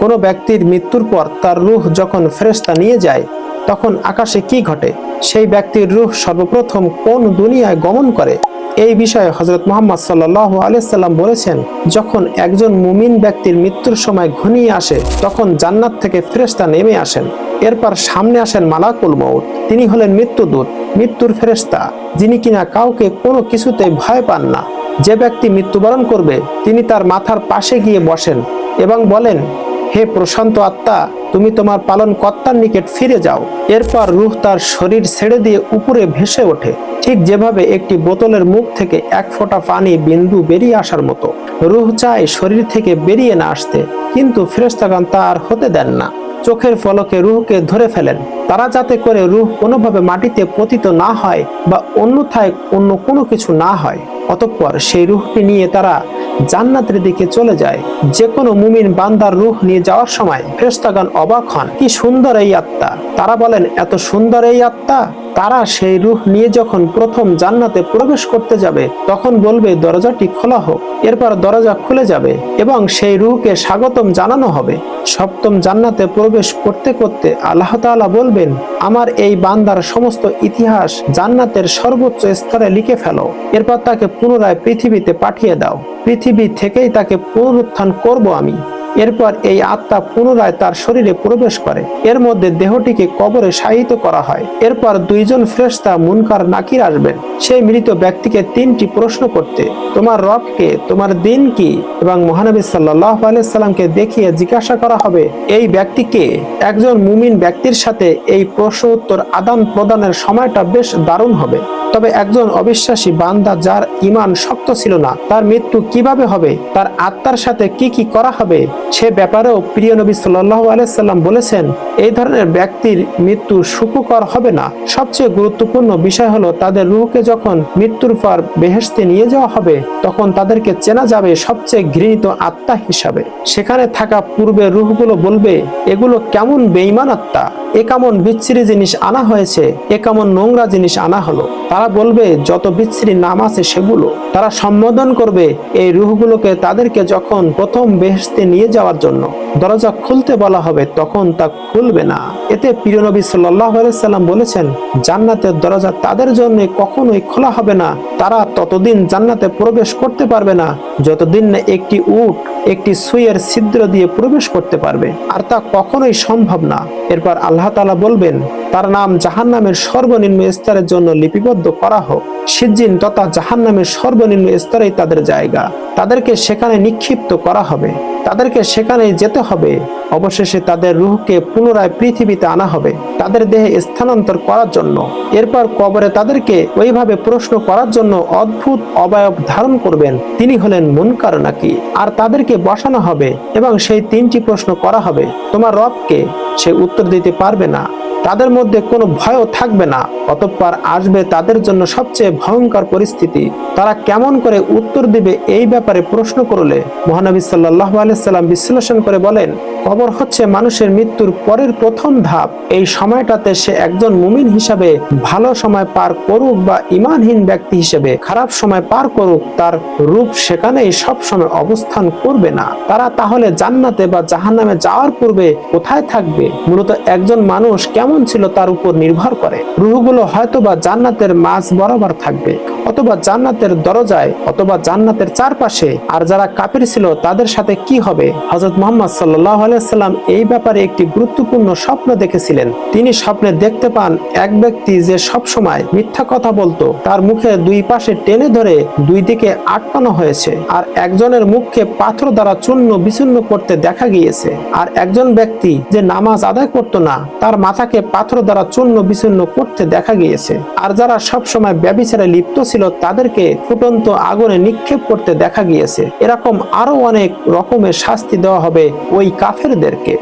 কোনো ব্যক্তির মৃত্যুর পর তার রূহ যখন ফেরেশতা নিয়ে যায়, তখন আকাশে কি ঘটে? সেই ব্যক্তির রূহ সর্বপ্রথম কোন দুনিয়ায় গমন করে? এই বিষয়ে হজরত মোহাম্মদ সাল্লাহ আলিয়াল্লাম বলেছেন, যখন একজন মুমিন ব্যক্তির মৃত্যুর সময় ঘনিয়ে আসে, তখন জান্নাত থেকে ফেরেশতা নেমে আসেন। এরপর সামনে আসেন মালাকুল মৌত তিনি হলেন মৃত্যুদূত, মৃত্যুর ফেরেশতা, যিনি কিনা কাউকে কোনো কিছুতে ভয় পান না। যে ব্যক্তি মৃত্যুবরণ করবে, তিনি তার মাথার পাশে গিয়ে বসেন এবং বলেন হে প্রশান্ত আত্মা, তুমি তোমার পালন কর্তার নিকট ফিরে যাও। এরপর রুহ তার শরীর ছেড়ে দিয়ে উপরে ভেসে ওঠে। ঠিক যেভাবে একটি বোতলের মুখ থেকে এক ফোঁটা পানি বিন্দু বেরিয়ে আসার মতো। রুহ চায় শরীর থেকে বেরিয়ে না আসতে, কিন্তু ফেরেস্তাগান তা আর হতে দেন না। চোখের ফলকে রুহকে ধরে ফেলেন। তারা যাতে করে রুহ কোনোভাবে মাটিতে পতিত না হয় বা অন্যথায় অন্য কোনো কিছু না হয়। অতঃপর সেই রুহকে নিয়ে তারা জান্নাতের দিকে চলে যায়। যে কোনো মুমিন বান্দার রুহ নিয়ে যাওয়ার সময় ফেরেশতাগণ অবাক হন, কি সুন্দর এই আত্মা। তারা বলেন, এত সুন্দর এই আত্মা? তারা সেই রুহ নিয়ে যখন প্রথম জান্নাতে প্রবেশ করতে যাবে, তখন বলবে, দরজাটি খোলা হোক। এরপর দরজা খুলে যাবে এবং সেই রুহকে স্বাগতম জানানো হবে। সপ্তম জান্নাতে প্রবেশ করতে করতে আল্লাহ তাআলা বলবেন আমার এই বান্দার সমস্ত ইতিহাস জান্নাতের সর্বোচ্চ স্তরে লিখে ফেলো। এরপর তাকে পুনরায় পৃথিবীতে পাঠিয়ে দাও। পৃথিবী থেকেই তাকে পুনরুত্থান করব আমি। এরপর এই আত্মা পুনরায় তার শরীরে প্রবেশ করে। এর মধ্যে দেহটিকে কবরে শায়িত করা হয়। এরপর দুইজন ফ্রেস্তা মুনকার নাকির আসবেন। সেই মৃত ব্যক্তিকে তিনটি প্রশ্ন করতে। তোমার রবকে, তোমার দিন কি? এবং মহানবী সাল্লাহ আলাইসাল্লামকে দেখিয়ে জিজ্ঞাসা করা হবে, এই ব্যক্তিকে একজন মুমিন ব্যক্তির সাথে এই প্রশ্ন উত্তর আদান প্রদানের সময়টা বেশ দারুণ হবে। তবে একজন অবিশ্বাসী বান্দা যার ইমান শক্ত ছিল না, তার মৃত্যু কীভাবে হবে, তার আত্মার সাথে কি কি করা হবে, সে ব্যাপারেও প্রিয় নবী সাল্লাহ আলাইসাল্লাম বলেছেন, এই ধরনের ব্যক্তির মৃত্যু সুখকর হবে না। সবচেয়ে গুরুত্বপূর্ণ বিষয় হলো তাদের রুহকে যখন মৃত্যুর পর বেহেস্তে নিয়ে যাওয়া হবে, তখন তাদেরকে চেনা যাবে সবচেয়ে ঘৃণিত আত্মা হিসাবে। সেখানে থাকা পূর্বে রুহগুলো বলবে, এগুলো কেমন বেইমান আত্মা? এ কেমন বিচ্ছিরি জিনিস আনা হয়েছে, এ কেমন নোংরা জিনিস আনা হলো। তারা বলবে, যত বিচ্ছিরি নাম আছে সেগুলো। তারা সম্বোধন করবে এই রুহগুলোকে তাদেরকে যখন প্রথম বেহেস্তে নিয়ে যাওয়ার জন্য। দরজা খুলতে বলা হবে, তখন তা খুলবে না। এতে প্রিয় নবী সাল্লাহ সাল্লাম বলেছেন, জান্নাতের দরজা তাদের জন্য কখনোই খোলা হবে না। তারা ততদিন জান্নাতে প্রবেশ করতে পারবে না, যতদিন না একটি উট একটি সুইয়ের ছিদ্র দিয়ে প্রবেশ করতে পারবে। আর তা কখনোই সম্ভব না। এরপর আল্লাহ তালা বলবেন, তার নাম জাহান নামের সর্বনিম্ন স্তরের জন্য লিপিবদ্ধ করা হোক। সিজ্জিন তথা জাহান নামের সর্বনিম্ন স্তরেই তাদের জায়গা। তাদেরকে সেখানে নিক্ষিপ্ত করা হবে। তাদেরকে সেখানে যেতে হবে। অবশেষে তাদের রুহকে পুনরায় পৃথিবীতে আনা হবে, তাদের দেহে স্থানান্তর করার জন্য। এরপর কবরে তাদেরকে ওইভাবে প্রশ্ন করার জন্য অদ্ভুত, অবয়ব ধারণ করবেন। তিনি হলেন মুনকার নাকি? আর তাদেরকে বসানো হবে এবং সেই তিনটি প্রশ্ন করা হবে। তোমার রবকে সে উত্তর দিতে পারবে না। তাদের মধ্যে কোনো ভয়ও থাকবে না। অতঃপর আসবে তাদের জন্য সবচেয়ে ভয়ঙ্কর পরিস্থিতি। তারা কেমন করে উত্তর দিবে এই ব্যাপারে প্রশ্ন করলে। মহানবী সাল্লাহ আলাইসাল্লাম বিশ্লেষণ করে বলেন, কবর হচ্ছে মানুষের মৃত্যুর পরের প্রথম ধাপ। এই সময়টাতে সে একজন মুমিন হিসাবে ভালো সময় পার করুক বা ইমানহীন ব্যক্তি হিসেবে খারাপ সময় পার করুক, তার রূপ সেখানেই সব সময় অবস্থান করবে না। তারা তাহলে জান্নাতে বা জাহান্নামে যাওয়ার পূর্বে কোথায় থাকবে? মূলত একজন মানুষ কেমন ছিল তার উপর নির্ভর করে। রুহগুলো হয়তোবা জান্নাতের মাছ বরাবর থাকবে। অথবা জান্নাতের দরজায় অথবা জান্নাতের চারপাশে, আর যারা কাপির ছিল তাদের সাথে কি হবে? হজরত মোহাম্মদ সাল্লাহ আলাইসাল্লাম এই ব্যাপারে একটি গুরুত্বপূর্ণ স্বপ্ন দেখেছিলেন। তিনি স্বপ্নে দেখতে পান এক ব্যক্তি যে সব সময় মিথ্যা কথা বলতো। তার মুখে দুই পাশে টেনে ধরে দুই দিকে আটকানো হয়েছে, আর একজনের মুখকে পাথর দ্বারা চূর্ণ বিচূর্ণ করতে দেখা গিয়েছে। আর একজন ব্যক্তি যে নামাজ আদায় করত না, তার মাথাকে পাথর দ্বারা চূর্ণ বিচূর্ণ করতে দেখা গিয়েছে। আর যারা সব সময় ব্যবিচারে লিপ্ত ছিল তাদেরকে ফুটন্ত আগুনে নিক্ষেপ করতে দেখা গিয়েছে। এরকম আরও অনেক রকমের শাস্তি দেওয়া হবে ওই কাফেরদেরকে।